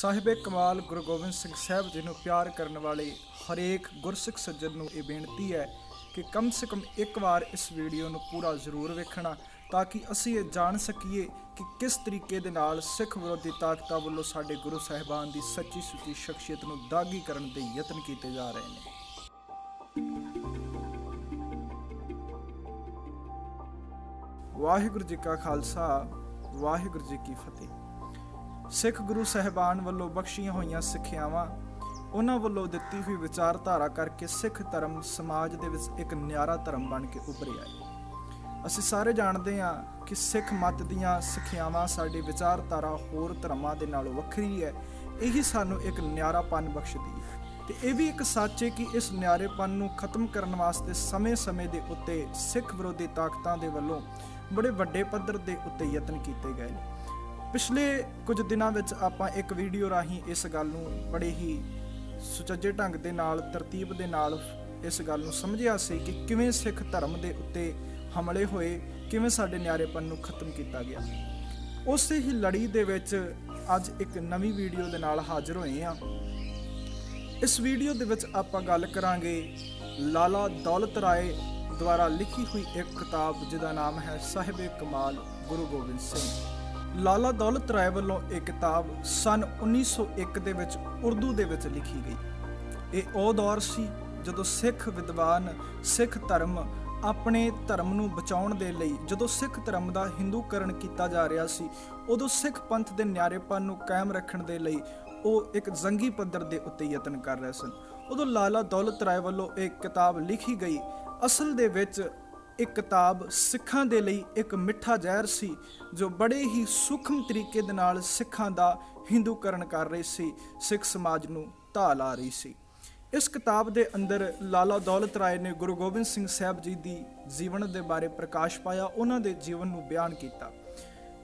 ਸਾਹਿਬੇ ਕਮਾਲ ਗੁਰੂ ਗੋਬਿੰਦ ਸਿੰਘ ਸਾਹਿਬ ਜੀ ਨੂੰ ਪਿਆਰ ਕਰਨ ਵਾਲੇ ਹਰੇਕ ਗੁਰਸਿੱਖ ਸੱਜਣ ਨੂੰ ਇਹ ਬੇਨਤੀ ਹੈ ਕਿ ਕਮ ਸੇ ਕਮ ਇੱਕ ਵਾਰ ਇਸ ਵੀਡੀਓ ਨੂੰ ਪੂਰਾ ਜ਼ਰੂਰ ਵੇਖਣਾ ਤਾਂ ਕਿ ਅਸੀਂ ਇਹ ਜਾਣ ਸਕੀਏ ਕਿ ਕਿਸ ਤਰੀਕੇ ਦੇ ਨਾਲ ਸਿੱਖ ਵਿਰੋਧੀ ਤਾਕਤਾਂ ਵੱਲੋਂ ਸਾਡੇ ਗੁਰੂ ਸਾਹਿਬਾਨ ਦੀ ਸੱਚੀ ਸੁੱਚੀ ਸ਼ਖਸੀਅਤ ਨੂੰ ਦਾਗੀ ਕਰਨ ਦੇ ਯਤਨ ਕੀਤੇ ਜਾ ਰਹੇ ਨੇ। ਵਾਹਿਗੁਰੂ ਜੀ ਕਾ ਖਾਲਸਾ, ਵਾਹਿਗੁਰੂ ਜੀ ਕੀ ਫਤਿਹ। ਸਿੱਖ ਗੁਰੂ ਸਾਹਿਬਾਨ ਵੱਲੋਂ ਬਖਸ਼ੀਆਂ ਹੋਈਆਂ ਸਿੱਖਿਆਵਾਂ, ਉਹਨਾਂ ਵੱਲੋਂ ਦਿੱਤੀ ਹੋਈ ਵਿਚਾਰਧਾਰਾ ਕਰਕੇ ਸਿੱਖ ਧਰਮ ਸਮਾਜ ਦੇ ਵਿੱਚ ਇੱਕ ਨਿਆਰਾ ਧਰਮ ਬਣ ਕੇ ਉੱਭਰਿਆ ਹੈ। ਅਸੀਂ ਸਾਰੇ ਜਾਣਦੇ ਹਾਂ ਕਿ ਸਿੱਖ ਮਤ ਦੀਆਂ ਸਿੱਖਿਆਵਾਂ ਸਾਡੀ ਵਿਚਾਰਧਾਰਾ ਹੋਰ ਧਰਮਾਂ ਦੇ ਨਾਲੋਂ ਵੱਖਰੀ ਹੈ। ਇਹੀ ਸਾਨੂੰ ਇੱਕ ਨਿਆਰਾਪਨ ਬਖਸ਼ਦੀ ਹੈ। ਤੇ ਇਹ ਵੀ ਇੱਕ ਸੱਚ ਹੈ ਕਿ ਇਸ ਨਿਆਰੇਪਨ ਨੂੰ ਖਤਮ ਕਰਨ ਵਾਸਤੇ ਸਮੇਂ-ਸਮੇਂ ਦੇ ਉੱਤੇ ਸਿੱਖ ਵਿਰੋਧੀ ਤਾਕਤਾਂ ਦੇ ਵੱਲੋਂ ਬੜੇ ਵੱਡੇ ਪੱਧਰ ਦੇ ਉੱਤੇ ਯਤਨ ਕੀਤੇ ਗਏ ਨੇ। ਪਿਛਲੇ ਕੁਝ ਦਿਨਾਂ ਵਿੱਚ ਆਪਾਂ ਇੱਕ ਵੀਡੀਓ ਰਾਹੀਂ ਇਸ ਗੱਲ ਨੂੰ ਬੜੇ ਹੀ ਸੁਚੱਜੇ ਢੰਗ ਦੇ ਨਾਲ, ਤਰਤੀਬ ਦੇ ਨਾਲ ਇਸ ਗੱਲ ਨੂੰ ਸਮਝਿਆ ਸੀ ਕਿ ਕਿਵੇਂ ਸਿੱਖ ਧਰਮ ਦੇ ਉੱਤੇ ਹਮਲੇ ਹੋਏ, ਕਿਵੇਂ ਸਾਡੇ ਨਿਆਰੇਪਨ ਨੂੰ ਖਤਮ ਕੀਤਾ ਗਿਆ। ਉਸੇ ਹੀ ਲੜੀ ਦੇ ਵਿੱਚ ਅੱਜ ਇੱਕ ਨਵੀਂ ਵੀਡੀਓ ਦੇ ਨਾਲ ਹਾਜ਼ਰ ਹੋਏ ਹਾਂ। ਇਸ ਵੀਡੀਓ ਦੇ ਵਿੱਚ ਆਪਾਂ ਗੱਲ ਕਰਾਂਗੇ ਲਾਲਾ ਦੌਲਤ ਰਾਏ ਦੁਆਰਾ ਲਿਖੀ ਹੋਈ ਇੱਕ ਕਿਤਾਬ ਜਿਹਦਾ ਨਾਮ ਹੈ ਸਾਹਿਬ ਕਮਾਲ ਗੁਰੂ ਗੋਬਿੰਦ ਸਿੰਘ। ਲਾਲਾ ਦੌਲਤ ਰਾਏ ਵੱਲੋਂ ਇਹ ਕਿਤਾਬ ਸਨ 1901 ਦੇ ਵਿੱਚ ਉਰਦੂ ਦੇ ਵਿੱਚ ਲਿਖੀ ਗਈ। ਇਹ ਉਹ ਦੌਰ ਸੀ ਜਦੋਂ ਸਿੱਖ ਵਿਦਵਾਨ ਸਿੱਖ ਧਰਮ ਆਪਣੇ ਧਰਮ ਨੂੰ ਬਚਾਉਣ ਦੇ ਲਈ ਜਦੋਂ ਸਿੱਖ ਧਰਮ ਦਾ ਹਿੰਦੂਕਰਨ ਕੀਤਾ ਜਾ ਰਿਹਾ ਸੀ, ਉਦੋਂ ਸਿੱਖ ਪੰਥ ਦੇ ਨਿਆਰੇਪਨ ਨੂੰ ਕਾਇਮ ਰੱਖਣ ਦੇ ਲਈ ਉਹ ਇੱਕ ਜ਼ੰਗੀ ਪੱਧਰ ਦੇ ਉੱਤੇ ਯਤਨ ਕਰ ਰਹੇ ਸਨ। ਉਦੋਂ ਲਾਲਾ ਦੌਲਤ ਰਾਏ ਵੱਲੋਂ ਇਹ ਕਿਤਾਬ ਲਿਖੀ ਗਈ। ਅਸਲ ਦੇ ਵਿੱਚ ਇਹ ਕਿਤਾਬ ਸਿੱਖਾਂ ਦੇ ਲਈ ਇੱਕ ਮਿੱਠਾ ਜ਼ਹਿਰ ਸੀ, ਜੋ ਬੜੇ ਹੀ ਸੂਖਮ ਤਰੀਕੇ ਦੇ ਨਾਲ ਸਿੱਖਾਂ ਦਾ ਹਿੰਦੂਕਰਨ ਕਰ ਰਹੀ ਸੀ, ਸਿੱਖ ਸਮਾਜ ਨੂੰ ਢਾਹ ਆ ਰਹੀ ਸੀ। ਇਸ ਕਿਤਾਬ ਦੇ ਅੰਦਰ ਲਾਲਾ ਦੌਲਤ ਰਾਏ ਨੇ ਗੁਰੂ ਗੋਬਿੰਦ ਸਿੰਘ ਸਾਹਿਬ ਜੀ ਦੀ ਜੀਵਨ ਦੇ ਬਾਰੇ ਪ੍ਰਕਾਸ਼ ਪਾਇਆ, ਉਹਨਾਂ ਦੇ ਜੀਵਨ ਨੂੰ ਬਿਆਨ ਕੀਤਾ।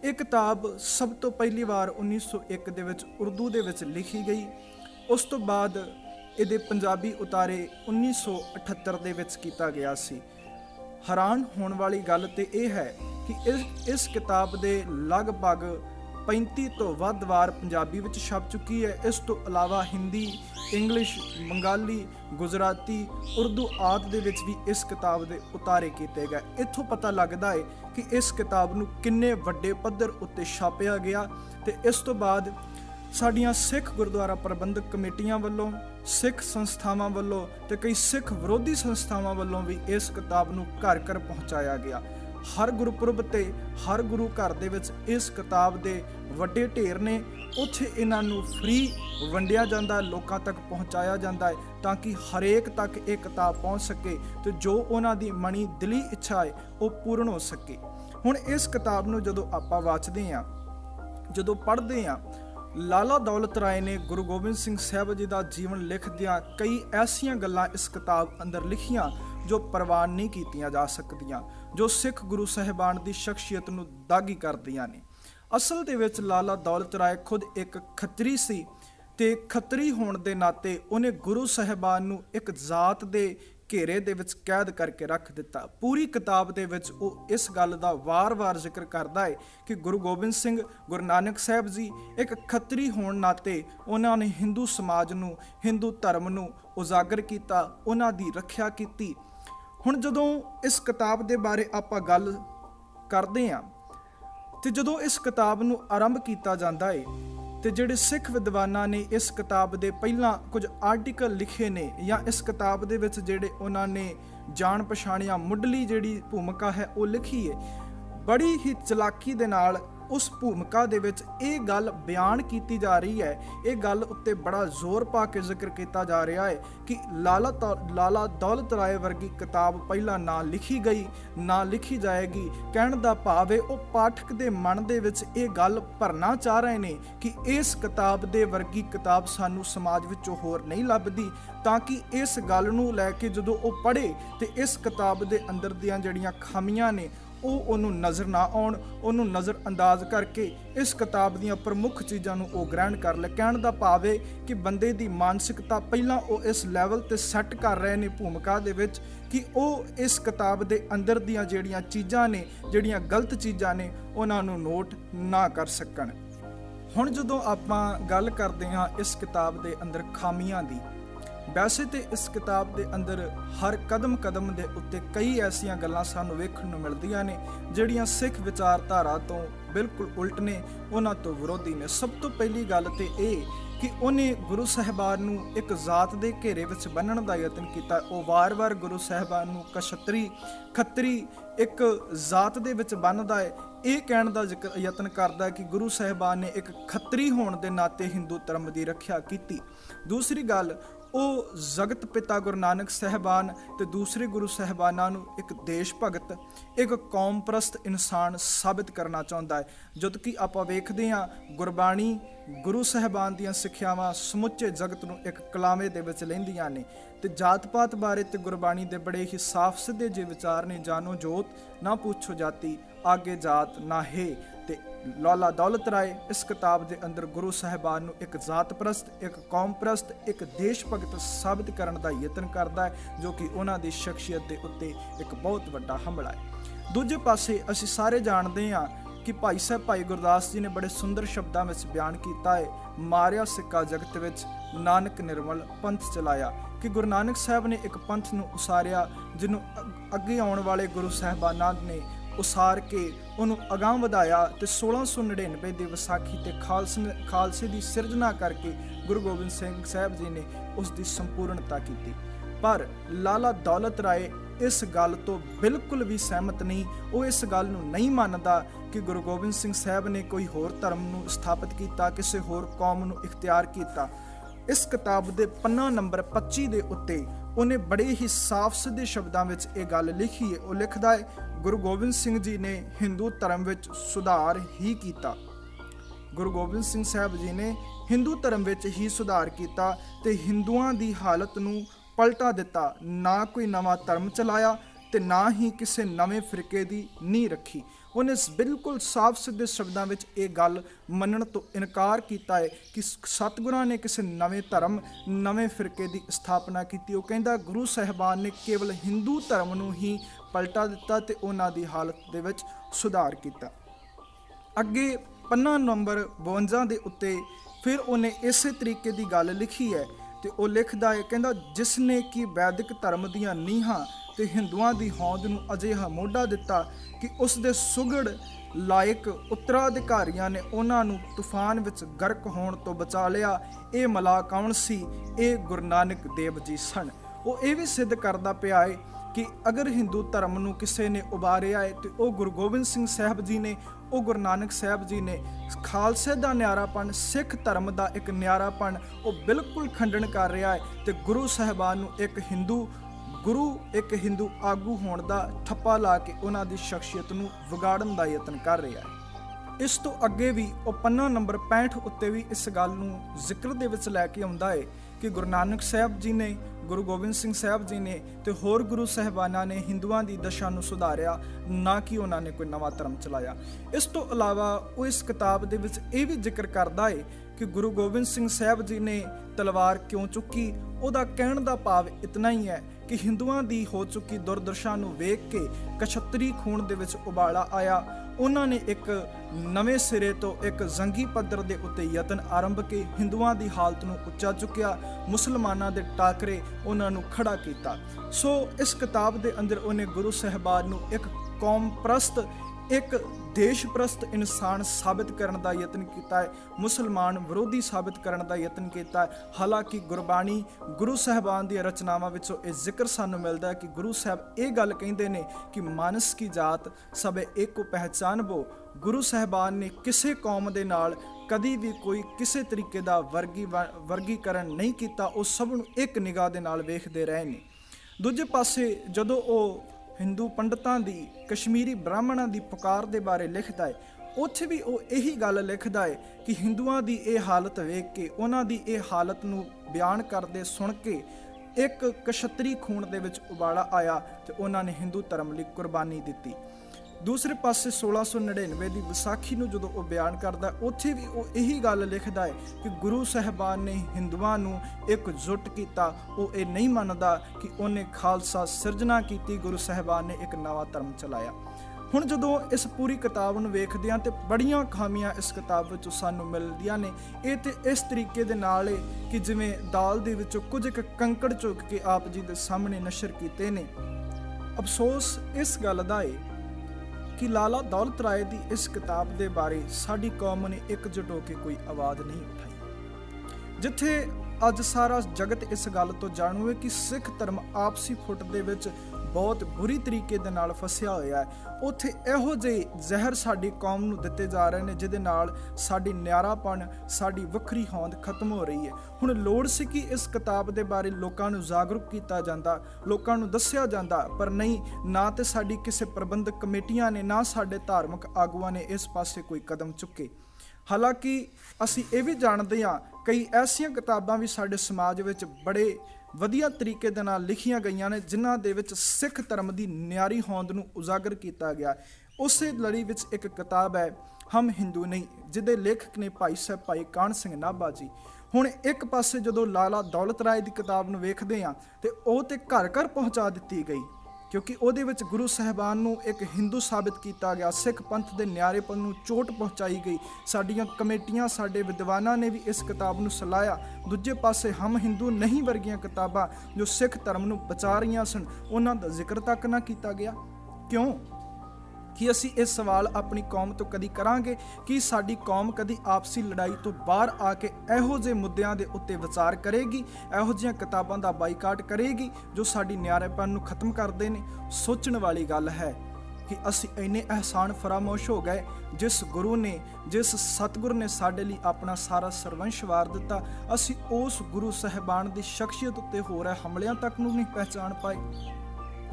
ਇਹ ਕਿਤਾਬ ਸਭ ਤੋਂ ਪਹਿਲੀ ਵਾਰ 1901 ਦੇ ਵਿੱਚ ਉਰਦੂ ਦੇ ਵਿੱਚ ਲਿਖੀ ਗਈ। ਉਸ ਤੋਂ ਬਾਅਦ ਇਹਦੇ ਪੰਜਾਬੀ ਉਤਾਰੇ 1978 ਦੇ ਵਿੱਚ ਕੀਤਾ ਗਿਆ ਸੀ। ਹੈਰਾਨ ਹੋਣ ਵਾਲੀ ਗੱਲ ਤੇ ਇਹ ਹੈ ਕਿ ਇਸ ਇਸ ਕਿਤਾਬ ਦੇ ਲਗਭਗ 35 ਤੋਂ ਵੱਧ ਵਾਰ ਪੰਜਾਬੀ ਵਿੱਚ ਛਪ ਚੁੱਕੀ ਹੈ। ਇਸ ਤੋਂ ਇਲਾਵਾ ਹਿੰਦੀ, ਇੰਗਲਿਸ਼, ਬੰਗਾਲੀ, ਗੁਜਰਾਤੀ, ਉਰਦੂ ਆਦਿ ਦੇ ਵਿੱਚ ਵੀ ਇਸ ਕਿਤਾਬ ਦੇ ਉਤਾਰੇ ਕੀਤੇ ਗਏ। ਇੱਥੋਂ ਪਤਾ ਲੱਗਦਾ ਹੈ ਕਿ ਇਸ ਕਿਤਾਬ ਨੂੰ ਕਿੰਨੇ ਵੱਡੇ ਪੱਧਰ ਉੱਤੇ ਛਾਪਿਆ ਗਿਆ ਤੇ ਇਸ ਤੋਂ ਬਾਅਦ ਸਾਡੀਆਂ ਸਿੱਖ ਗੁਰਦੁਆਰਾ ਪ੍ਰਬੰਧਕ ਕਮੇਟੀਆਂ ਵੱਲੋਂ, ਸਿੱਖ ਸੰਸਥਾਵਾਂ ਵੱਲੋਂ ਤੇ ਕਈ ਸਿੱਖ ਵਿਰੋਧੀ ਸੰਸਥਾਵਾਂ ਵੱਲੋਂ ਵੀ ਇਸ ਕਿਤਾਬ ਨੂੰ ਘਰ ਘਰ ਪਹੁੰਚਾਇਆ ਗਿਆ। ਹਰ ਗੁਰਪੁਰਬ ਤੇ ਹਰ ਗੁਰੂ ਘਰ ਦੇ ਵਿੱਚ ਇਸ ਕਿਤਾਬ ਦੇ ਵੱਡੇ ਢੇਰ ਨੇ। ਉੱਥੇ ਇਹਨਾਂ ਨੂੰ ਫ੍ਰੀ ਵੰਡਿਆ ਜਾਂਦਾ, ਲੋਕਾਂ ਤੱਕ ਪਹੁੰਚਾਇਆ ਜਾਂਦਾ ਹੈ ਤਾਂ ਕਿ ਹਰੇਕ ਤੱਕ ਇਹ ਕਿਤਾਬ ਪਹੁੰਚ ਸਕੇ ਤੇ ਜੋ ਉਹਨਾਂ ਦੀ ਮਣੀ ਦਿਲੀ ਇੱਛਾ ਹੈ, ਉਹ ਪੂਰਨ ਹੋ ਸਕੇ। ਹੁਣ ਇਸ ਕਿਤਾਬ ਨੂੰ ਜਦੋਂ ਆਪਾਂ ਵਾਚਦੇ ਹਾਂ, ਜਦੋਂ ਪੜ੍ਹਦੇ ਹਾਂ ਲਾਲਾ ਦੌਲਤ ਰਾਏ ਨੇ ਗੁਰੂ ਗੋਬਿੰਦ ਸਿੰਘ ਸਾਹਿਬ ਜੀ ਦਾ ਜੀਵਨ ਲਿਖਦਿਆਂ ਕਈ ਐਸੀਆਂ ਗੱਲਾਂ ਇਸ ਕਿਤਾਬ ਅੰਦਰ ਲਿਖੀਆਂ ਜੋ ਪ੍ਰਵਾਨ ਨਹੀਂ ਕੀਤੀਆਂ ਜਾ ਸਕਦੀਆਂ, ਜੋ ਸਿੱਖ ਗੁਰੂ ਸਾਹਿਬਾਨ ਦੀ ਸ਼ਖਸੀਅਤ ਨੂੰ ਦਾਗੀ ਕਰਦੀਆਂ ਨੇ। ਅਸਲ ਦੇ ਵਿੱਚ ਲਾਲਾ ਦੌਲਤ ਰਾਏ ਖੁਦ ਇੱਕ ਖੱਤਰੀ ਸੀ ਤੇ ਖੱਤਰੀ ਹੋਣ ਦੇ ਨਾਤੇ ਉਹਨੇ ਗੁਰੂ ਸਾਹਿਬਾਨ ਨੂੰ ਇੱਕ ਜ਼ਾਤ ਦੇ ਘੇਰੇ ਦੇ ਵਿੱਚ ਕੈਦ ਕਰਕੇ ਰੱਖ ਦਿੱਤਾ। ਪੂਰੀ ਕਿਤਾਬ ਦੇ ਵਿੱਚ ਉਹ ਇਸ ਗੱਲ ਦਾ ਵਾਰ-ਵਾਰ ਜ਼ਿਕਰ ਕਰਦਾ ਹੈ ਕਿ ਗੁਰੂ ਗੋਬਿੰਦ ਸਿੰਘ, ਗੁਰੂ ਨਾਨਕ ਸਾਹਿਬ ਜੀ ਇੱਕ ਖੱਤਰੀ ਹੋਣ ਨਾਤੇ ਉਹਨਾਂ ਨੇ ਹਿੰਦੂ ਸਮਾਜ ਨੂੰ ਹਿੰਦੂ ਧਰਮ ਨੂੰ ਉਜਾਗਰ ਕੀਤਾ, ਉਹਨਾਂ ਦੀ ਰੱਖਿਆ ਕੀਤੀ। ਹੁਣ ਜਦੋਂ ਇਸ ਕਿਤਾਬ ਦੇ ਬਾਰੇ ਆਪਾਂ ਗੱਲ ਕਰਦੇ ਹਾਂ ਤੇ ਜਦੋਂ ਇਸ ਕਿਤਾਬ ਨੂੰ ਆਰੰਭ ਕੀਤਾ ਜਾਂਦਾ ਹੈ ਤੇ ਜਿਹੜੇ ਸਿੱਖ ਵਿਦਵਾਨਾਂ ਨੇ ਇਸ ਕਿਤਾਬ ਦੇ ਪਹਿਲਾਂ ਕੁਝ ਆਰਟੀਕਲ ਲਿਖੇ ਨੇ ਜਾਂ ਇਸ ਕਿਤਾਬ ਦੇ ਵਿੱਚ ਜਿਹੜੇ ਉਹਨਾਂ ਨੇ ਜਾਣ ਪਛਾਣਿਆ ਮੁੱਢਲੀ ਜਿਹੜੀ ਭੂਮਿਕਾ ਹੈ ਉਹ ਲਿਖੀ ਹੈ ਬੜੀ ਹੀ ਚਲਾਕੀ ਦੇ ਨਾਲ ਉਸ ਭੂਮਿਕਾ ਦੇ ਵਿੱਚ ਇਹ ਗੱਲ ਬਿਆਨ ਕੀਤੀ ਜਾ ਰਹੀ ਹੈ। ਇਹ ਗੱਲ ਉੱਤੇ ਬੜਾ ਜ਼ੋਰ ਪਾ ਕੇ ਜ਼ਿਕਰ ਕੀਤਾ ਜਾ ਰਿਹਾ ਹੈ ਕਿ ਲਾਲਾ ਲਾਲਾ ਦੌਲਤ ਰਾਏ ਵਰਗੀ ਕਿਤਾਬ ਪਹਿਲਾਂ ਨਾ ਲਿਖੀ ਗਈ, ਨਾ ਲਿਖੀ ਜਾਏਗੀ। ਕਹਿਣ ਦਾ ਭਾਵ ਹੈ, ਉਹ ਪਾਠਕ ਦੇ ਮਨ ਦੇ ਵਿੱਚ ਇਹ ਗੱਲ ਭਰਨਾ ਚਾਹ ਰਹੇ ਨੇ ਕਿ ਇਸ ਕਿਤਾਬ ਦੇ ਵਰਗੀ ਕਿਤਾਬ ਸਾਨੂੰ ਸਮਾਜ ਵਿੱਚੋਂ ਹੋਰ ਨਹੀਂ ਲੱਭਦੀ, ਤਾਂ ਕਿ ਇਸ ਗੱਲ ਨੂੰ ਲੈ ਕੇ ਜਦੋਂ ਉਹ ਪੜ੍ਹੇ ਤੇ ਇਸ ਕਿਤਾਬ ਦੇ ਅੰਦਰ ਦੀਆਂ ਜਿਹੜੀਆਂ ਖਾਮੀਆਂ ਨੇ ਉਹ ਉਹਨੂੰ ਨਜ਼ਰ ਨਾ ਆਉਣ, ਉਹਨੂੰ ਨਜ਼ਰ ਅੰਦਾਜ਼ ਕਰਕੇ ਇਸ ਕਿਤਾਬ ਦੀਆਂ ਪ੍ਰਮੁੱਖ ਚੀਜ਼ਾਂ ਨੂੰ ਉਹ ਗ੍ਰਹਿਣ ਕਰ ਲੈ। ਕਹਿਣ ਦਾ ਭਾਵ ਹੈ ਕਿ ਬੰਦੇ ਦੀ ਮਾਨਸਿਕਤਾ ਪਹਿਲਾਂ ਉਹ ਇਸ ਲੈਵਲ ਤੇ ਸੈੱਟ ਕਰ ਰਹੇ ਨੇ ਭੂਮਿਕਾ ਦੇ ਵਿੱਚ ਕਿ ਉਹ ਇਸ ਕਿਤਾਬ ਦੇ ਅੰਦਰ ਦੀਆਂ ਜਿਹੜੀਆਂ ਚੀਜ਼ਾਂ ਨੇ, ਜਿਹੜੀਆਂ ਗਲਤ ਚੀਜ਼ਾਂ ਨੇ, ਉਹਨਾਂ ਨੂੰ ਨੋਟ ਨਾ ਕਰ ਸਕਣ। ਹੁਣ ਜਦੋਂ ਆਪਾਂ ਗੱਲ ਕਰਦੇ ਹਾਂ ਇਸ ਕਿਤਾਬ ਦੇ ਅੰਦਰ ਖਾਮੀਆਂ ਦੀ ਵੈਸੇ ਤੇ ਇਸ ਕਿਤਾਬ ਦੇ ਅੰਦਰ ਹਰ ਕਦਮ ਕਦਮ ਦੇ ਉੱਤੇ ਕਈ ਐਸੀਆਂ ਗੱਲਾਂ ਸਾਨੂੰ ਵੇਖਣ ਨੂੰ ਮਿਲਦੀਆਂ ਨੇ, ਜਿਹੜੀਆਂ ਸਿੱਖ ਵਿਚਾਰਧਾਰਾ ਤੋਂ ਬਿਲਕੁਲ ਉਲਟ ਨੇ, ਉਹਨਾਂ ਤੋਂ ਵਿਰੋਧੀ ਨੇ। ਸਭ ਤੋਂ ਪਹਿਲੀ ਗੱਲ ਤੇ ਇਹ ਕਿ ਉਹਨੇ ਗੁਰੂ ਸਾਹਿਬਾਨ ਨੂੰ ਇੱਕ ਜ਼ਾਤ ਦੇ ਘੇਰੇ ਵਿੱਚ ਬੰਨਣ ਦਾ ਯਤਨ ਕੀਤਾ। ਉਹ ਵਾਰ-ਵਾਰ ਗੁਰੂ ਸਾਹਿਬਾਨ ਨੂੰ ਕਸ਼ਤਰੀ ਖੱਤਰੀ ਇੱਕ ਜ਼ਾਤ ਦੇ ਵਿੱਚ ਬੰਨਦਾ ਹੈ। ਇਹ ਕਹਿਣ ਦਾ ਜ਼ਿਕਰ, ਯਤਨ ਕਰਦਾ ਕਿ ਗੁਰੂ ਸਾਹਿਬਾਨ ਨੇ ਇੱਕ ਖੱਤਰੀ ਹੋਣ ਦੇ ਨਾਤੇ ਹਿੰਦੂ ਧਰਮ ਦੀ ਰੱਖਿਆ ਕੀਤੀ। ਦੂਸਰੀ ਗੱਲ ਉਹ ਜਗਤ ਪਿਤਾ ਗੁਰੂ ਨਾਨਕ ਸਹਿਬਾਨ ਤੇ ਦੂਸਰੇ ਗੁਰੂ ਸਹਿਬਾਨਾਂ ਨੂੰ ਇੱਕ ਦੇਸ਼ ਭਗਤ, ਇੱਕ ਕੌਮ ਪ੍ਰਸਤ ਇਨਸਾਨ ਸਾਬਿਤ ਕਰਨਾ ਚਾਹੁੰਦਾ ਹੈ। ਜਦ ਕਿ ਆਪਾਂ ਵੇਖਦੇ ਹਾਂ ਗੁਰਬਾਣੀ ਗੁਰੂ ਸਹਿਬਾਨ ਦੀਆਂ ਸਿੱਖਿਆਵਾਂ ਸਮੁੱਚੇ ਜਗਤ ਨੂੰ ਇੱਕ ਕਲਾਮੇ ਦੇ ਵਿੱਚ ਲੈਂਦੀਆਂ ਨੇ ਤੇ ਜਾਤ ਪਾਤ ਬਾਰੇ ਤੇ ਗੁਰਬਾਣੀ ਦੇ ਬੜੇ ਹੀ ਸਾਫ਼ ਸਿੱਧੇ ਜਿਹੇ ਵਿਚਾਰ ਨੇ। ਜਾਨੋ ਜੋਤ, ਨਾ ਪੁੱਛੋ ਜਾਤੀ। ਆਗੇ ਜਾਤ ਨਾ ਹੈ ਤੇ ਲਾਲਾ ਦੌਲਤ ਰਾਏ ਇਸ ਕਿਤਾਬ ਦੇ ਅੰਦਰ ਗੁਰੂ ਸਾਹਿਬਾਨ ਨੂੰ ਇੱਕ ਜ਼ਾਤ ਪ੍ਰਸਤ, ਇੱਕ ਕੌਮ ਪ੍ਰਸਤ, ਇੱਕ ਦੇਸ਼ ਭਗਤ ਸਾਬਤ ਕਰਨ ਦਾ ਯਤਨ ਕਰਦਾ ਹੈ, ਜੋ ਕਿ ਉਹਨਾਂ ਦੀ ਸ਼ਖਸੀਅਤ ਦੇ ਉੱਤੇ ਇੱਕ ਬਹੁਤ ਵੱਡਾ ਹਮਲਾ ਹੈ। ਦੂਜੇ ਪਾਸੇ ਅਸੀਂ ਸਾਰੇ ਜਾਣਦੇ ਹਾਂ ਕਿ ਭਾਈ ਸਾਹਿਬ ਭਾਈ ਗੁਰਦਾਸ ਜੀ ਨੇ ਬੜੇ ਸੁੰਦਰ ਸ਼ਬਦਾਂ ਵਿੱਚ ਬਿਆਨ ਕੀਤਾ ਹੈ। ਮਾਰਿਆ ਸਿੱਕਾ ਜਗਤ ਵਿੱਚ ਨਾਨਕ ਨਿਰਮਲ ਪੰਥ ਚਲਾਇਆ। ਕਿ ਗੁਰੂ ਨਾਨਕ ਸਾਹਿਬ ਨੇ ਇੱਕ ਪੰਥ ਨੂੰ ਉਸਾਰਿਆ, ਜਿਹਨੂੰ ਅੱਗੇ ਆਉਣ ਵਾਲੇ ਗੁਰੂ ਸਾਹਿਬਾਨਾਂ ਨੇ ਉਸਾਰ ਕੇ ਉਹਨੂੰ ਅਗਾਹ ਵਧਾਇਆ ਤੇ 1699 ਦੇ ਵਿਸਾਖੀ ਤੇ ਖਾਲਸੇ ਖਾਲਸੇ ਦੀ ਸਿਰਜਣਾ ਕਰਕੇ ਗੁਰੂ ਗੋਬਿੰਦ ਸਿੰਘ ਸਾਹਿਬ ਜੀ ਨੇ ਉਸ ਦੀ ਸੰਪੂਰਨਤਾ ਕੀਤੀ। ਪਰ ਲਾਲਾ ਦੌਲਤ ਰਾਏ ਇਸ ਗੱਲ ਤੋਂ ਬਿਲਕੁਲ ਵੀ ਸਹਿਮਤ ਨਹੀਂ, ਉਹ ਇਸ ਗੱਲ ਨੂੰ ਨਹੀਂ ਮੰਨਦਾ ਕਿ ਗੁਰੂ ਗੋਬਿੰਦ ਸਿੰਘ ਸਾਹਿਬ ਨੇ ਕੋਈ ਹੋਰ ਧਰਮ ਨੂੰ ਸਥਾਪਿਤ ਕੀਤਾ, ਕਿਸੇ ਹੋਰ ਕੌਮ ਨੂੰ ਇਖਤਿਆਰ ਕੀਤਾ। ਇਸ ਕਿਤਾਬ ਦੇ ਪੰਨਾ ਨੰਬਰ 25 ਦੇ ਉੱਤੇ ਉਹਨੇ ਬੜੇ ਹੀ ਸਾਫ਼ ਸਿੱਧੇ ਸ਼ਬਦਾਂ ਵਿੱਚ ਇਹ ਗੱਲ ਲਿਖੀ ਹੈ। ਉਹ ਲਿਖਦਾ ਹੈ ਗੁਰੂ ਗੋਬਿੰਦ ਸਿੰਘ ਜੀ ਨੇ ਹਿੰਦੂ ਧਰਮ ਵਿੱਚ ਸੁਧਾਰ ਹੀ ਕੀਤਾ। ਗੁਰੂ ਗੋਬਿੰਦ ਸਿੰਘ ਸਾਹਿਬ ਜੀ ਨੇ ਹਿੰਦੂ ਧਰਮ ਵਿੱਚ ਹੀ ਸੁਧਾਰ ਕੀਤਾ ਤੇ ਹਿੰਦੂਆਂ ਦੀ ਹਾਲਤ ਨੂੰ ਪਲਟਾ ਦਿੱਤਾ। ਨਾ ਕੋਈ ਨਵਾਂ ਧਰਮ ਚਲਾਇਆ ਤੇ ਨਾ ਹੀ ਕਿਸੇ ਨਵੇਂ ਫਿਰਕੇ ਦੀ ਨੀਂਹ ਰੱਖੀ। ਉਹਨੇ ਬਿਲਕੁਲ ਸਾਫ਼ ਸਿੱਧੇ ਸ਼ਬਦਾਂ ਵਿੱਚ ਇਹ ਗੱਲ ਮੰਨਣ ਤੋਂ ਇਨਕਾਰ ਕੀਤਾ ਹੈ ਕਿ ਸਤਿਗੁਰਾਂ ਨੇ ਕਿਸੇ ਨਵੇਂ ਧਰਮ, ਨਵੇਂ ਫਿਰਕੇ ਦੀ ਸਥਾਪਨਾ ਕੀਤੀ। ਉਹ ਕਹਿੰਦਾ ਗੁਰੂ ਸਾਹਿਬਾਨ ਨੇ ਕੇਵਲ ਹਿੰਦੂ ਧਰਮ ਨੂੰ ਹੀ ਪਲਟਾ ਦਿੱਤਾ ਤੇ ਉਹਨਾਂ ਦੀ ਹਾਲਤ ਦੇ ਵਿੱਚ ਸੁਧਾਰ ਕੀਤਾ। ਅੱਗੇ ਪੰਨਾ ਨੰਬਰ 52 ਦੇ ਉੱਤੇ ਫਿਰ ਉਹਨੇ ਇਸੇ ਤਰੀਕੇ ਦੀ ਗੱਲ ਲਿਖੀ ਹੈ ਤੇ ਉਹ ਲਿਖਦਾ ਹੈ, ਕਹਿੰਦਾ ਜਿਸ ਨੇ ਕੀ ਵੈਦਿਕ ਧਰਮ ਦੀਆਂ ਨੀਹਾਂ ਤੇ ਹਿੰਦੂਆਂ ਦੀ ਹੌਂਦ ਨੂੰ ਅਜਿਹਾ ਮੋਢਾ ਦਿੱਤਾ ਕਿ ਉਸ ਦੇ ਸੁਗੜ ਲਾਇਕ ਉੱਤਰਾਧਿਕਾਰੀਆਂ ਨੇ ਉਹਨਾਂ ਨੂੰ ਤੂਫਾਨ ਵਿੱਚ ਗਰਕ ਹੋਣ ਤੋਂ ਬਚਾ ਲਿਆ। ਇਹ ਮਲਾ ਕੌਣ ਸੀ? ਇਹ ਗੁਰੂ ਨਾਨਕ ਦੇਵ ਜੀ ਸਨ। ਉਹ ਇਹ ਵੀ ਸਿੱਧ ਕਰਦਾ ਪਿਆ ਹੈ ਕਿ ਅਗਰ ਹਿੰਦੂ ਧਰਮ ਨੂੰ ਕਿਸੇ ਨੇ ਉਬਾਰਿਆ ਹੈ ਤੇ ਉਹ ਗੁਰੂ ਗੋਬਿੰਦ ਸਿੰਘ ਸਾਹਿਬ ਜੀ ਨੇ, ਉਹ ਗੁਰੂ ਨਾਨਕ ਸਾਹਿਬ ਜੀ ਨੇ ਖਾਲਸੇ ਦਾ ਨਿਆਰਾਪਣ, ਸਿੱਖ ਧਰਮ ਦਾ ਇੱਕ ਨਿਆਰਾਪਣ, ਉਹ ਬਿਲਕੁਲ ਖੰਡਨ ਕਰ ਰਿਹਾ ਹੈ ਤੇ ਗੁਰੂ ਸਾਹਿਬਾਨ ਨੂੰ ਇੱਕ ਹਿੰਦੂ, ਗੁਰੂ ਇੱਕ ਹਿੰਦੂ ਆਗੂ ਹੋਣ ਦਾ ਠੱਪਾ ਲਾ ਕੇ ਉਹਨਾਂ ਦੀ ਸ਼ਖਸੀਅਤ ਨੂੰ ਵਿਗਾੜਨ ਦਾ ਯਤਨ ਕਰ ਰਿਹਾ ਹੈ। ਇਸ ਤੋਂ ਅੱਗੇ ਵੀ ਉਹ ਪੰਨਾ ਨੰਬਰ 65 ਉੱਤੇ ਵੀ ਇਸ ਗੱਲ ਨੂੰ ਜ਼ਿਕਰ ਦੇ ਵਿੱਚ ਲੈ ਕੇ ਆਉਂਦਾ ਹੈ ਕਿ ਗੁਰੂ ਨਾਨਕ ਸਾਹਿਬ ਜੀ ਨੇ, ਗੁਰੂ ਗੋਬਿੰਦ ਸਿੰਘ ਸਾਹਿਬ ਜੀ ਨੇ ਤੇ ਹੋਰ ਗੁਰੂ ਸਹਿਬਾਨਾਂ ਨੇ ਹਿੰਦੂਆਂ ਦੀ ਦਸ਼ਾ ਨੂੰ ਸੁਧਾਰਿਆ, ਨਾ ਕਿ ਉਹਨਾਂ ਨੇ ਕੋਈ ਨਵਾਂ ਧਰਮ ਚਲਾਇਆ। ਇਸ ਤੋਂ ਇਲਾਵਾ ਉਹ ਇਸ ਕਿਤਾਬ ਦੇ ਵਿੱਚ ਇਹ ਵੀ ਜ਼ਿਕਰ ਕਰਦਾ ਏ ਕਿ ਗੁਰੂ ਗੋਬਿੰਦ ਸਿੰਘ ਸਾਹਿਬ ਜੀ ਨੇ ਤਲਵਾਰ ਕਿਉਂ ਚੁੱਕੀ? ਉਹਦਾ ਕਹਿਣ ਦਾ ਭਾਵ ਇਤਨਾ ਹੀ ਹੈ ਕਿ ਹਿੰਦੂਆਂ ਦੀ ਹੋ ਚੁੱਕੀ ਦੁਰਦਸ਼ਾ ਨੂੰ ਵੇਖ ਕੇ ਕਛਤਰੀ ਖੂਨ ਦੇ ਵਿੱਚ ਉਬਾਲਾ ਆਇਆ। ਉਹਨਾਂ ਨੇ ਇੱਕ ਨਵੇਂ ਸਿਰੇ ਤੋਂ ਇੱਕ ਜ਼ੰਗੀ ਪੱਧਰ ਦੇ ਉੱਤੇ ਯਤਨ ਆਰੰਭ ਕੇ ਹਿੰਦੂਆਂ ਦੀ ਹਾਲਤ ਨੂੰ ਉੱਚਾ ਚੁੱਕਿਆ, ਮੁਸਲਮਾਨਾਂ ਦੇ ਟਾਕਰੇ ਉਹਨਾਂ ਨੂੰ ਖੜਾ ਕੀਤਾ। ਸੋ ਇਸ ਕਿਤਾਬ ਦੇ ਅੰਦਰ ਉਹਨੇ ਗੁਰੂ ਸਹਿਬਾਨ ਨੂੰ ਇੱਕ ਕੌਮ ਪ੍ਰਸਤ, ਇੱਕ ਦੇਸ਼ ਪ੍ਰਸਤ ਇਨਸਾਨ ਸਾਬਿਤ ਕਰਨ ਦਾ ਯਤਨ ਕੀਤਾ ਹੈ, ਮੁਸਲਮਾਨ ਵਿਰੋਧੀ ਸਾਬਿਤ ਕਰਨ ਦਾ ਯਤਨ ਕੀਤਾ ਹੈ। ਹਾਲਾਂਕਿ ਗੁਰਬਾਣੀ ਗੁਰੂ ਸਾਹਿਬਾਨ ਦੀਆਂ ਰਚਨਾਵਾਂ ਵਿੱਚੋਂ ਇਹ ਜ਼ਿਕਰ ਸਾਨੂੰ ਮਿਲਦਾ ਹੈ ਕਿ ਗੁਰੂ ਸਾਹਿਬ ਇਹ ਗੱਲ ਕਹਿੰਦੇ ਨੇ ਕਿ ਮਾਨਸ ਕੀ ਜਾਤ, ਸਭੇ ਇੱਕੋ ਪਹਿਚਾਨਬੋ ਗੁਰੂ ਸਾਹਿਬਾਨ ਨੇ ਕਿਸੇ ਕੌਮ ਦੇ ਨਾਲ ਕਦੀ ਵੀ ਕੋਈ ਕਿਸੇ ਤਰੀਕੇ ਦਾ ਵਰਗੀ ਵਰਗੀਕਰਨ ਨਹੀਂ ਕੀਤਾ, ਉਹ ਸਭ ਨੂੰ ਇੱਕ ਨਿਗਾਹ ਦੇ ਨਾਲ ਵੇਖਦੇ ਰਹੇ ਨੇ। ਦੂਜੇ ਪਾਸੇ ਜਦੋਂ ਉਹ ਹਿੰਦੂ ਪੰਡਤਾਂ ਦੀ, ਕਸ਼ਮੀਰੀ ਬ੍ਰਾਹਮਣਾਂ ਦੀ ਪੁਕਾਰ ਦੇ ਬਾਰੇ ਲਿਖਦਾ ਹੈ। ਉੱਥੇ ਵੀ ਉਹ ਇਹੀ ਗੱਲ ਲਿਖਦਾ ਹੈ ਕਿ ਹਿੰਦੂਆਂ ਦੀ ਇਹ ਹਾਲਤ ਵੇਖ ਕੇ, ਉਹਨਾਂ ਦੀ ਇਹ ਹਾਲਤ ਨੂੰ ਬਿਆਨ ਕਰਦੇ ਸੁਣ ਕੇ ਇੱਕ ਕਸ਼ਤਰੀ ਖੂਨ ਦੇ ਵਿੱਚ ਉਬਾਲਾ ਆਇਆ ਤੇ ਉਹਨਾਂ ਨੇ ਹਿੰਦੂ ਧਰਮ ਲਈ ਕੁਰਬਾਨੀ ਦਿੱਤੀ। ਦੂਸਰੇ ਪਾਸੇ 1699 ਦੀ ਵਿਸਾਖੀ ਨੂੰ ਜਦੋਂ ਉਹ ਬਿਆਨ ਕਰਦਾ, ਉੱਥੇ ਵੀ ਉਹ ਇਹੀ ਗੱਲ ਲਿਖਦਾ ਹੈ ਕਿ ਗੁਰੂ ਸਹਿਬਾਨ ਨੇ ਹਿੰਦੂਆਂ ਨੂੰ ਇੱਕ ਜੁੱਟ ਕੀਤਾ। ਉਹ ਇਹ ਨਹੀਂ ਮੰਨਦਾ ਕਿ ਉਹਨੇ ਖਾਲਸਾ ਸਿਰਜਣਾ ਕੀਤੀ, ਗੁਰੂ ਸਹਿਬਾਨ ਨੇ ਇੱਕ ਨਵਾਂ ਧਰਮ ਚਲਾਇਆ। ਹੁਣ ਜਦੋਂ ਇਸ ਪੂਰੀ ਕਿਤਾਬ ਨੂੰ ਵੇਖਦੇ ਹਾਂ ਤੇ ਬੜੀਆਂ ਖਾਮੀਆਂ ਇਸ ਕਿਤਾਬ ਵਿੱਚ ਸਾਨੂੰ ਮਿਲਦੀਆਂ ਨੇ, ਇਹ ਤੇ ਇਸ ਤਰੀਕੇ ਦੇ ਨਾਲ ਹੈ ਕਿ ਜਿਵੇਂ ਦਾਲ ਦੇ ਵਿੱਚੋਂ ਕੁਝ ਇੱਕ ਕੰਕੜ ਚੁੱਕ ਕੇ ਆਪ ਜੀ ਦੇ ਸਾਹਮਣੇ ਨਸ਼ਰ ਕੀਤੇ ਨੇ। ਅਫਸੋਸ ਇਸ ਗੱਲ ਦਾ ਹੈ ਕਿ ਲਾਲਾ ਦੌਲਤ ਰਾਏ ਦੀ ਇਸ ਕਿਤਾਬ ਦੇ ਬਾਰੇ ਸਾਡੀ ਕੌਮ ਨੇ ਇਕਜੁੱਟ ਹੋ ਕੇ ਕੋਈ ਆਵਾਜ਼ ਨਹੀਂ ਉਠਾਈ। ਜਿੱਥੇ ਅੱਜ ਸਾਰਾ ਜਗਤ ਇਸ ਗੱਲ ਤੋਂ ਜਾਣੂ ਹੈ ਕਿ ਸਿੱਖ ਧਰਮ ਆਪਸੀ ਫੁੱਟ ਦੇ ਵਿੱਚ ਬਹੁਤ ਬੁਰੀ ਤਰੀਕੇ ਦੇ ਨਾਲ ਫਸਿਆ ਹੋਇਆ ਹੈ। ਉੱਥੇ ਇਹੋ ਜਿਹੇ ਜ਼ਹਿਰ ਸਾਡੀ ਕੌਮ ਨੂੰ ਦਿੱਤੇ ਜਾ ਰਹੇ ਨੇ, ਜਿਹਦੇ ਨਾਲ ਸਾਡੀ ਨਿਆਰਾਪਣ, ਸਾਡੀ ਵੱਖਰੀ ਹੋਂਦ ਖਤਮ ਹੋ ਰਹੀ ਹੈ। ਹੁਣ ਲੋੜ ਸੀ ਕਿ ਇਸ ਕਿਤਾਬ ਦੇ ਬਾਰੇ ਲੋਕਾਂ ਨੂੰ ਜਾਗਰੂਕ ਕੀਤਾ ਜਾਂਦਾ, ਲੋਕਾਂ ਨੂੰ ਦੱਸਿਆ ਜਾਂਦਾ, ਪਰ ਨਹੀਂ, ਨਾ ਤੇ ਸਾਡੀ ਕਿਸੇ ਪ੍ਰਬੰਧਕ ਕਮੇਟੀਆਂ ਨੇ, ਨਾ ਸਾਡੇ ਧਾਰਮਿਕ ਆਗੂਆਂ ਨੇ ਇਸ ਪਾਸੇ ਕੋਈ ਕਦਮ ਚੁੱਕੇ। ਹਾਲਾਂਕਿ ਅਸੀਂ ਇਹ ਵੀ ਜਾਣਦੇ ਹਾਂ, ਕਈ ਐਸੀਆਂ ਕਿਤਾਬਾਂ ਵੀ ਸਾਡੇ ਸਮਾਜ ਵਿੱਚ ਬੜੇ ਵਧੀਆ ਤਰੀਕੇ ਦੇ ਨਾਲ ਲਿਖੀਆਂ ਗਈਆਂ ਨੇ, ਜਿਨ੍ਹਾਂ ਦੇ ਵਿੱਚ ਸਿੱਖ ਧਰਮ ਦੀ ਨਿਆਰੀ ਹੋਂਦ ਨੂੰ ਉਜਾਗਰ ਕੀਤਾ ਗਿਆ। ਉਸੇ ਲੜੀ ਵਿੱਚ ਇੱਕ ਕਿਤਾਬ ਹੈ, ਹਮ ਹਿੰਦੂ ਨਹੀਂ, ਜਿਹਦੇ ਲੇਖਕ ਨੇ ਭਾਈ ਸਾਹਿਬ ਭਾਈ ਕਾਨ ਸਿੰਘ ਨਾਭਾ ਜੀ ਹੁਣ ਇੱਕ ਪਾਸੇ ਜਦੋਂ ਲਾਲਾ ਦੌਲਤ ਰਾਏ ਦੀ ਕਿਤਾਬ ਨੂੰ ਵੇਖਦੇ ਆ ਤੇ ਉਹ ਤੇ ਘਰ ਘਰ ਪਹੁੰਚਾ ਦਿੱਤੀ ਗਈ। ਕਿਉਂਕਿ ਉਹਦੇ ਵਿੱਚ ਗੁਰੂ ਸਾਹਿਬਾਨ ਨੂੰ ਇੱਕ ਹਿੰਦੂ ਸਾਬਿਤ ਕੀਤਾ ਗਿਆ। ਸਿੱਖ ਪੰਥ ਦੇ ਨਿਆਰੇਪਨ ਨੂੰ ਚੋਟ ਪਹੁੰਚਾਈ ਗਈ। ਸਾਡੀਆਂ ਕਮੇਟੀਆਂ, ਸਾਡੇ ਵਿਦਵਾਨਾਂ ਨੇ ਵੀ ਇਸ ਕਿਤਾਬ ਨੂੰ ਸਲਾਇਆ। ਦੂਜੇ ਪਾਸੇ ਹਮ ਹਿੰਦੂ ਨਹੀਂ ਵਰਗੀਆਂ ਕਿਤਾਬਾਂ ਜੋ ਸਿੱਖ ਧਰਮ ਨੂੰ ਬਚਾ ਰਹੀਆਂ ਸਨ, ਉਹਨਾਂ ਦਾ ਜ਼ਿਕਰ ਤੱਕ ਨਾ ਕੀਤਾ ਗਿਆ। ਕਿਉਂ? ਕਿ ਅਸੀਂ ਇਹ ਸਵਾਲ ਆਪਣੀ ਕੌਮ ਤੋਂ ਕਦੀ ਕਰਾਂਗੇ? ਕਿ ਸਾਡੀ ਕੌਮ ਕਦੀ ਆਪਸੀ ਲੜਾਈ ਤੋਂ ਬਾਹਰ ਆ ਕੇ ਇਹੋ ਜਿਹੇ ਮੁੱਦਿਆਂ ਦੇ ਉੱਤੇ ਵਿਚਾਰ ਕਰੇਗੀ? ਇਹੋ ਜਿਹੀਆਂ ਕਿਤਾਬਾਂ ਦਾ ਬਾਈਕਾਟ ਕਰੇਗੀ ਜੋ ਸਾਡੀ ਨਿਆਰੇਪਨ ਨੂੰ ਖਤਮ ਕਰਦੇ ਨੇ? ਸੋਚਣ ਵਾਲੀ ਗੱਲ ਹੈ ਕਿ ਅਸੀਂ ਇੰਨੇ ਅਹਿਸਾਨ ਫਰਾਮੋਸ਼ ਹੋ ਗਏ, ਜਿਸ ਗੁਰੂ ਨੇ, ਜਿਸ ਸਤਗੁਰ ਨੇ ਸਾਡੇ ਲਈ ਆਪਣਾ ਸਾਰਾ ਸਰਵੰਸ਼ ਵਾਰ ਦਿੱਤਾ, ਅਸੀਂ ਉਸ ਗੁਰੂ ਸਹਿਬਾਨ ਦੀ ਸ਼ਖਸੀਅਤ ਉੱਤੇ ਹੋ ਰਹੇ ਹਮਲਿਆਂ ਤੱਕ ਨੂੰ ਨਹੀਂ ਪਹਿਚਾਨ ਪਾਏ।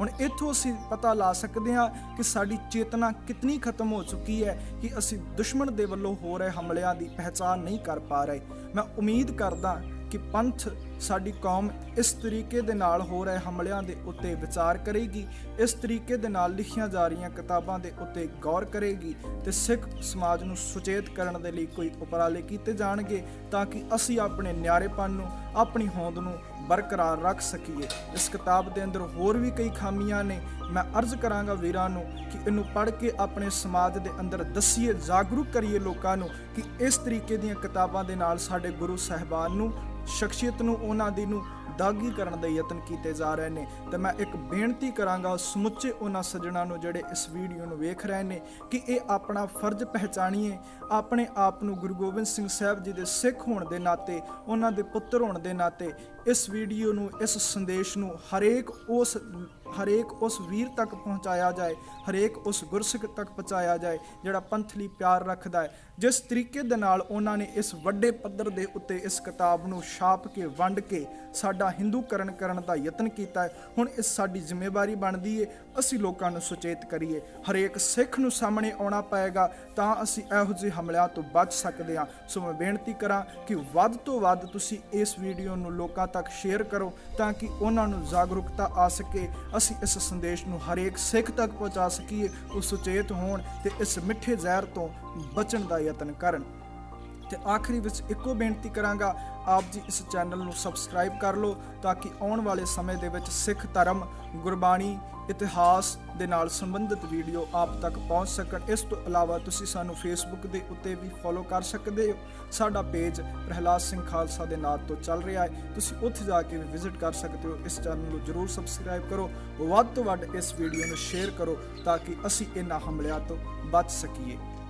ਹੁਣ ਇੱਥੋਂ ਅਸੀਂ ਪਤਾ ਲਾ ਸਕਦੇ ਹਾਂ ਕਿ ਸਾਡੀ ਚੇਤਨਾ ਕਿਤਨੀ ਖਤਮ ਹੋ ਚੁੱਕੀ ਹੈ ਕਿ ਅਸੀਂ ਦੁਸ਼ਮਣ ਦੇ ਵੱਲੋਂ ਹੋ ਰਹੇ ਹਮਲਿਆਂ ਦੀ ਪਹਿਚਾਨ ਨਹੀਂ ਕਰ ਪਾ ਰਹੇ। ਮੈਂ ਉਮੀਦ ਕਰਦਾ ਕਿ ਪੰਥ ਸਾਡੀ ਕੌਮ ਇਸ ਤਰੀਕੇ ਦੇ ਨਾਲ ਹੋ ਰਹੇ ਹਮਲਿਆਂ ਦੇ ਉੱਤੇ ਵਿਚਾਰ ਕਰੇਗੀ, ਇਸ ਤਰੀਕੇ ਦੇ ਨਾਲ ਲਿਖੀਆਂ ਜਾ ਰਹੀਆਂ ਕਿਤਾਬਾਂ ਦੇ ਉੱਤੇ ਗੌਰ ਕਰੇਗੀ ਤੇ ਸਿੱਖ ਸਮਾਜ ਨੂੰ ਸੁਚੇਤ ਕਰਨ ਦੇ ਲਈ ਕੋਈ ਉਪਰਾਲੇ ਕੀਤੇ ਜਾਣਗੇ ਤਾਂ ਕਿ ਅਸੀਂ ਆਪਣੇ ਨਿਆਰੇਪਨ ਨੂੰ, ਆਪਣੀ ਹੋਂਦ ਨੂੰ ਬਰਕਰਾਰ ਰੱਖ ਸਕੀਏ। ਇਸ ਕਿਤਾਬ ਦੇ ਅੰਦਰ ਹੋਰ ਵੀ ਕਈ ਖਾਮੀਆਂ ਨੇ। ਮੈਂ ਅਰਜ਼ ਕਰਾਂਗਾ ਵੀਰਾਂ ਨੂੰ ਕਿ ਇਹਨੂੰ ਪੜ੍ਹ ਕੇ ਆਪਣੇ ਸਮਾਜ ਦੇ ਅੰਦਰ ਦਸੀਏ, ਜਾਗਰੂਕ ਕਰੀਏ ਲੋਕਾਂ ਨੂੰ ਕਿ ਇਸ ਤਰੀਕੇ ਦੀਆਂ ਕਿਤਾਬਾਂ ਦੇ ਨਾਲ ਸਾਡੇ ਗੁਰੂ ਸਾਹਿਬਾਨ ਨੂੰ ਸ਼ਖਸੀਅਤ ਨੂੰ ਉਹਨਾਂ ਦੀ ਨੂੰ ਦਾਗੀ ਕਰਨ ਦੇ ਯਤਨ ਕੀਤੇ ਜਾ ਰਹੇ ਨੇ। ਤੇ ਮੈਂ ਇੱਕ ਬੇਨਤੀ ਕਰਾਂਗਾ, ਸਮੁੱਚੇ ਉਹਨਾਂ ਸੱਜਣਾ ਨੂੰ ਜਿਹੜੇ ਇਸ ਵੀਡੀਓ ਨੂੰ ਵੇਖ ਰਹੇ ਨੇ, ਕਿ ਇਹ ਆਪਣਾ ਫਰਜ਼ ਪਹਿਚਾਣੀਏ। ਆਪਣੇ ਆਪ ਨੂੰ ਗੁਰੂ ਗੋਬਿੰਦ ਸਿੰਘ ਸਾਹਿਬ ਜੀ ਦੇ ਸਿੱਖ ਹੋਣ ਦੇ ਨਾਤੇ, ਉਹਨਾਂ ਦੇ ਪੁੱਤਰ ਹੋਣ ਦੇ ਨਾਤੇ, ਇਸ ਵੀਡੀਓ ਨੂੰ, ਇਸ ਸੰਦੇਸ਼ ਨੂੰ ਹਰੇਕ ਉਸ ਹਰੇਕ ਉਸ ਵੀਰ ਤੱਕ ਪਹੁੰਚਾਇਆ ਜਾਏ, ਹਰੇਕ ਉਸ ਗੁਰਸਿੱਖ ਤੱਕ ਪਹੁੰਚਾਇਆ ਜਾਏ, ਜਿਹੜਾ ਪੰਥ ਲਈ ਪਿਆਰ ਰੱਖਦਾ ਹੈ। ਜਿਸ ਤਰੀਕੇ ਦੇ ਨਾਲ ਉਹਨਾਂ ਨੇ ਇਸ ਵੱਡੇ ਪੱਧਰ ਦੇ ਉੱਤੇ ਇਸ ਕਿਤਾਬ ਨੂੰ ਛਾਪ ਕੇ, ਵੰਡ ਕੇ ਸਾਡਾ ਹਿੰਦੂਕਰਨ ਕਰਨ ਦਾ ਯਤਨ ਕੀਤਾ ਹੁਣ ਇਸ ਸਾਡੀ ਜ਼ਿੰਮੇਵਾਰੀ ਬਣਦੀ ਏ, ਅਸੀਂ ਲੋਕਾਂ ਨੂੰ ਸੁਚੇਤ ਕਰੀਏ। ਹਰੇਕ ਸਿੱਖ ਨੂੰ ਸਾਹਮਣੇ ਆਉਣਾ ਪਏਗਾ, ਤਾਂ ਅਸੀਂ ਇਹੋ ਜਿਹੇ ਹਮਲਿਆਂ ਤੋਂ ਬਚ ਸਕਦੇ ਹਾਂ। ਸੋ ਮੈਂ ਬੇਨਤੀ ਕਰਾਂ ਕਿ ਵੱਧ ਤੋਂ ਵੱਧ ਤੁਸੀਂ ਇਸ ਵੀਡੀਓ ਨੂੰ ਲੋਕਾਂ ਤੱਕ ਸ਼ੇਅਰ ਕਰੋ, ਤਾਂ ਕਿ ਉਹਨਾਂ ਨੂੰ ਜਾਗਰੂਕਤਾ ਆ ਸਕੇ। ਅਸੀਂ ਇਸ ਸੰਦੇਸ਼ ਨੂੰ ਹਰੇਕ ਸਿੱਖ ਤੱਕ ਪਹੁੰਚਾ ਸਕੀਏ, ਉਹ ਸੁਚੇਤ ਹੋਣ ਤੇ ਇਸ ਮਿੱਠੇ ਜ਼ਹਿਰ ਤੋਂ ਬਚਣ ਦਾ ਯਤਨ ਕਰਨ। ਤੇ ਆਖਰੀ ਵਿੱਚ ਇੱਕੋ ਬੇਨਤੀ ਕਰਾਂਗਾ, ਆਪ ਜੀ ਇਸ ਚੈਨਲ ਨੂੰ ਸਬਸਕ੍ਰਾਈਬ ਕਰ ਲਓ ਤਾਂ ਕਿ ਆਉਣ ਵਾਲੇ ਸਮੇਂ ਦੇ ਵਿੱਚ ਸਿੱਖ ਧਰਮ, ਗੁਰਬਾਣੀ, ਇਤਿਹਾਸ ਦੇ ਨਾਲ ਸੰਬੰਧਿਤ ਵੀਡੀਓ ਆਪ ਤੱਕ ਪਹੁੰਚ ਸਕਣ। ਇਸ ਤੋਂ ਇਲਾਵਾ ਤੁਸੀਂ ਸਾਨੂੰ ਫੇਸਬੁੱਕ ਦੇ ਉੱਤੇ ਵੀ ਫੋਲੋ ਕਰ ਸਕਦੇ ਹੋ। ਸਾਡਾ ਪੇਜ ਪ੍ਰਹਿਲਾਦ ਸਿੰਘ ਖਾਲਸਾ ਦੇ ਨਾਮ ਤੋਂ ਚੱਲ ਰਿਹਾ ਹੈ। ਤੁਸੀਂ ਉੱਥੇ ਜਾ ਕੇ ਵੀ ਵਿਜ਼ਿਟ ਕਰ ਸਕਦੇ ਹੋ। ਇਸ ਚੈਨਲ ਨੂੰ ਜਰੂਰ ਸਬਸਕ੍ਰਾਈਬ ਕਰੋ। ਵੱਧ ਤੋਂ ਵੱਧ ਇਸ ਵੀਡੀਓ ਨੂੰ ਸ਼ੇਅਰ ਕਰੋ ਤਾਂ ਕਿ ਅਸੀਂ ਇਹਨਾਂ ਹਮਲਿਆਂ ਤੋਂ ਬਚ ਸਕੀਏ।